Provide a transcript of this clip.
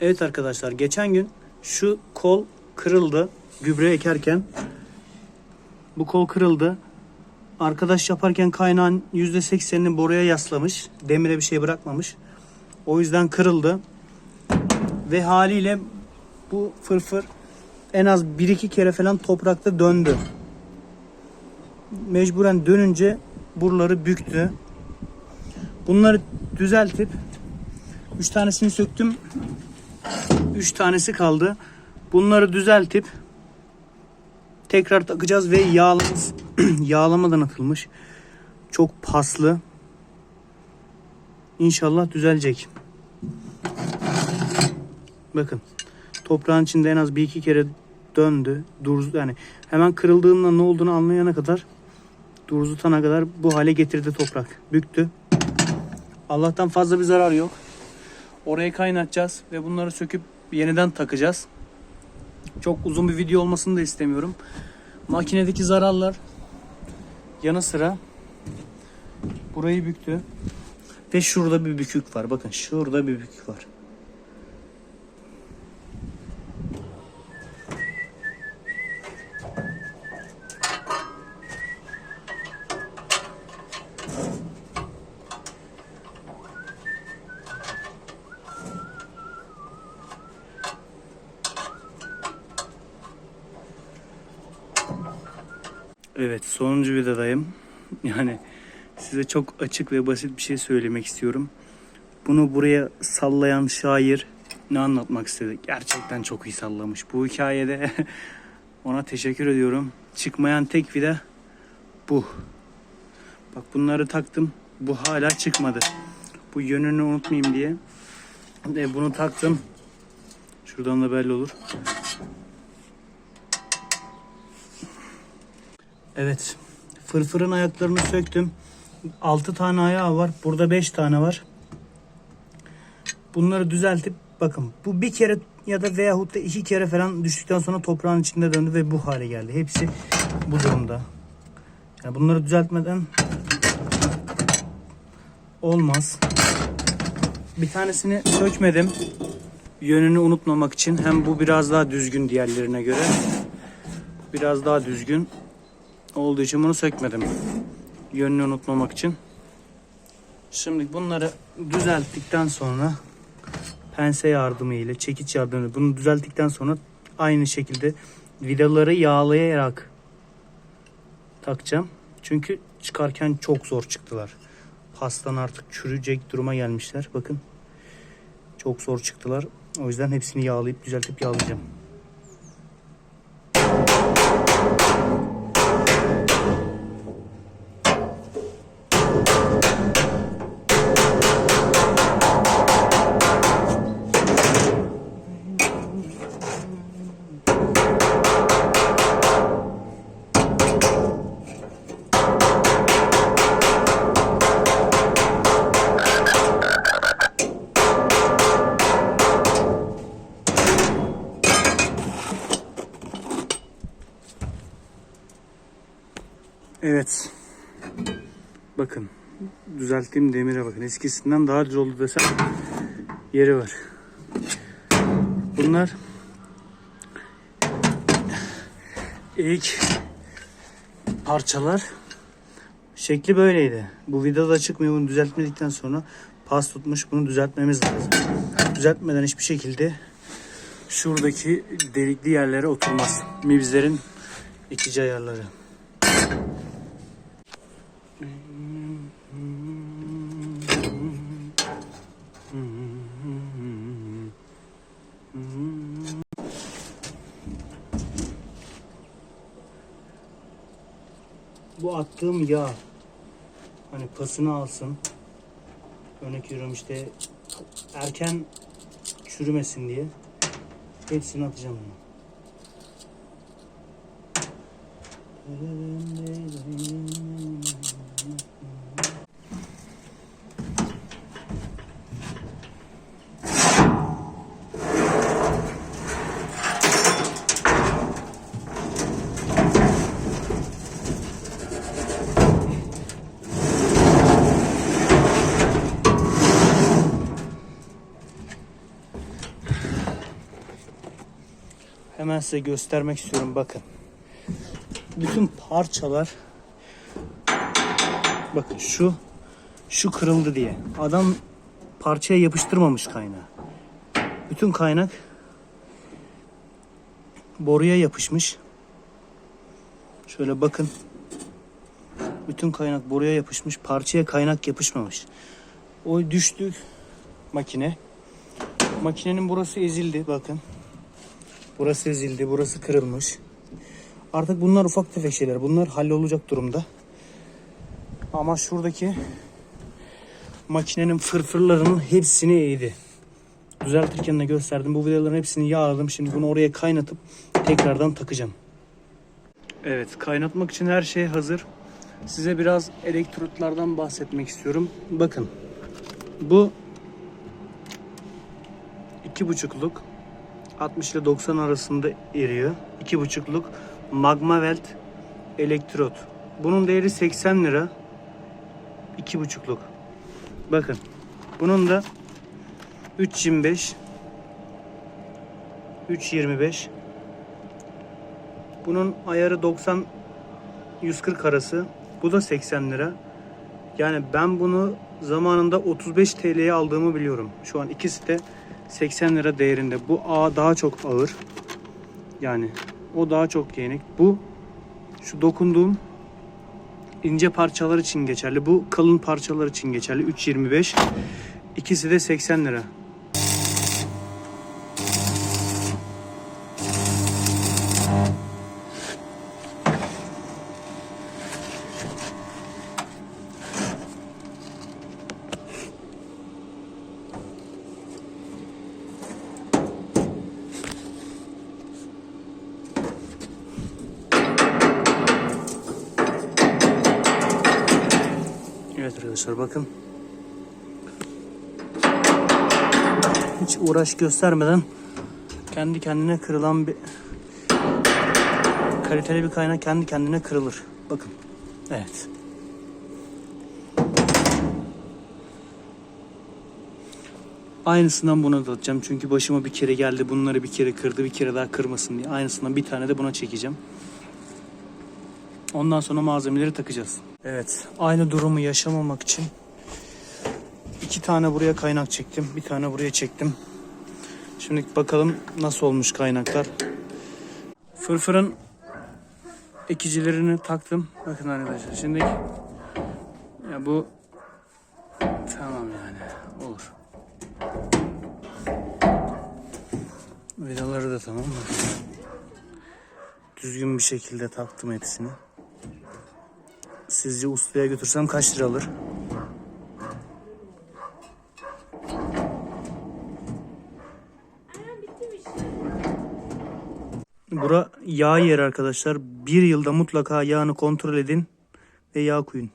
Evet arkadaşlar geçen gün şu kol kırıldı gübre ekerken. Bu kol kırıldı. Arkadaş yaparken kaynağın %80'ini boruya yaslamış. Demire bir şey bırakmamış. O yüzden kırıldı. Ve haliyle bu fırfır en az 1-2 kere falan toprakta döndü. Mecburen dönünce buraları büktü. Bunları düzeltip 3 tanesini söktüm. 3 tanesi kaldı. Bunları düzeltip tekrar takacağız ve yağlamız yağlamadan atılmış. Çok paslı. İnşallah düzelecek. Bakın. Toprağın içinde en az bir iki kere döndü. Duruz yani hemen kırıldığında ne olduğunu anlayana kadar durzutana kadar bu hale getirdi toprak. Büktü. Allah'tan fazla bir zarar yok. Orayı kaynatacağız ve bunları söküp yeniden takacağız. Çok uzun bir video olmasını da istemiyorum. Makinedeki zararlar yanı sıra burayı büktü. Ve şurada bir bükük var. Bakın şurada bir bükük var. Evet sonuncu videodayım. Yani size çok açık ve basit bir şey söylemek istiyorum. Bunu buraya sallayan şair ne anlatmak istedi? Gerçekten çok iyi sallamış. Bu hikayede ona teşekkür ediyorum. Çıkmayan tek vida bu. Bak bunları taktım. Bu hala çıkmadı. Bu yönünü unutmayayım diye. E, bunu taktım. Şuradan da belli olur. Evet. Fırfırın ayaklarını söktüm. 6 tane ayağı var. Burada 5 tane var. Bunları düzeltip bakın bu bir kere ya da veyahut da iki kere falan düştükten sonra toprağın içinde döndü ve bu hale geldi. Hepsi bu durumda. Yani bunları düzeltmeden olmaz. Bir tanesini sökmedim. Yönünü unutmamak için. Hem bu biraz daha düzgün diğerlerine göre. Biraz daha düzgün olduğu için bunu sökmedim. Yönünü unutmamak için. Şimdi bunları düzelttikten sonra pense yardımı ile çekiç yardımıyla bunu düzelttikten sonra aynı şekilde vidaları yağlayarak takacağım. Çünkü çıkarken çok zor çıktılar. Pastan artık çürüyecek duruma gelmişler. Bakın. Çok zor çıktılar. O yüzden hepsini yağlayıp düzeltip yağlayacağım. Evet. Bakın. Düzelttiğim demire bakın. Eskisinden daha düz oldu desem yeri var. Bunlar ilk parçalar şekli böyleydi. Bu videoda çıkmıyor. Bunu düzeltmedikten sonra pas tutmuş. Bunu düzeltmemiz lazım. Düzeltmeden hiçbir şekilde şuradaki delikli yerlere oturmaz. Mibzlerin itici ayarları. Bu attığım yağ hani pasını alsın. Örnek veriyorum işte erken çürümesin diye hepsini atacağım bunu. Hemen size göstermek istiyorum bakın. Bütün parçalar bakın şu şu kırıldı diye. Adam parçaya yapıştırmamış kaynağı. Bütün kaynak boruya yapışmış. Şöyle bakın. Bütün kaynak boruya yapışmış. Parçaya kaynak yapışmamış. O düştü makine. Makinenin burası ezildi bakın. Burası ezildi, burası kırılmış. Artık bunlar ufak tefek şeyler. Bunlar hallolacak durumda. Ama şuradaki makinenin fırfırlarının hepsini eğdi. Düzeltirken de gösterdim. Bu vidaların hepsini yağladım. Şimdi bunu oraya kaynatıp tekrardan takacağım. Evet, kaynatmak için her şey hazır. Size biraz elektrotlardan bahsetmek istiyorum. Bakın. Bu iki buçukluk 60 ile 90 arasında eriyor. İki buçukluk Magma Welt elektrot. Bunun değeri 80 lira. İki buçukluk. Bakın. Bunun da 3.25 3.25 Bunun ayarı 90 140 arası. Bu da 80 lira. Yani ben bunu zamanında 35 TL'ye aldığımı biliyorum. Şu an ikisi de 80 lira değerinde. Bu A daha çok ağır. Yani o daha çok yenik. Bu şu dokunduğum ince parçalar için geçerli. Bu kalın parçalar için geçerli. 3.25. İkisi de 80 lira. Evet arkadaşlar bakın. Hiç uğraş göstermeden kendi kendine kırılan bir kaliteli bir kaynak kendi kendine kırılır. Bakın. Evet. Aynısından buna da atacağım. Çünkü başıma bir kere geldi. Bunları bir kere kırdı. Bir kere daha kırmasın diye. Aynısından bir tane de buna çekeceğim. Ondan sonra malzemeleri takacağız. Evet. Aynı durumu yaşamamak için iki tane buraya kaynak çektim. Bir tane buraya çektim. Şimdi bakalım nasıl olmuş kaynaklar. Fırfırın ekicilerini taktım. Bakın arkadaşlar. Şimdi ya bu tamam yani olur. Vidaları da tamam mı? Düzgün bir şekilde taktım hepsini. Sizce ustaya götürsem kaç lira alır? Bura yağ yeri arkadaşlar. Bir yılda mutlaka yağını kontrol edin ve yağ koyun.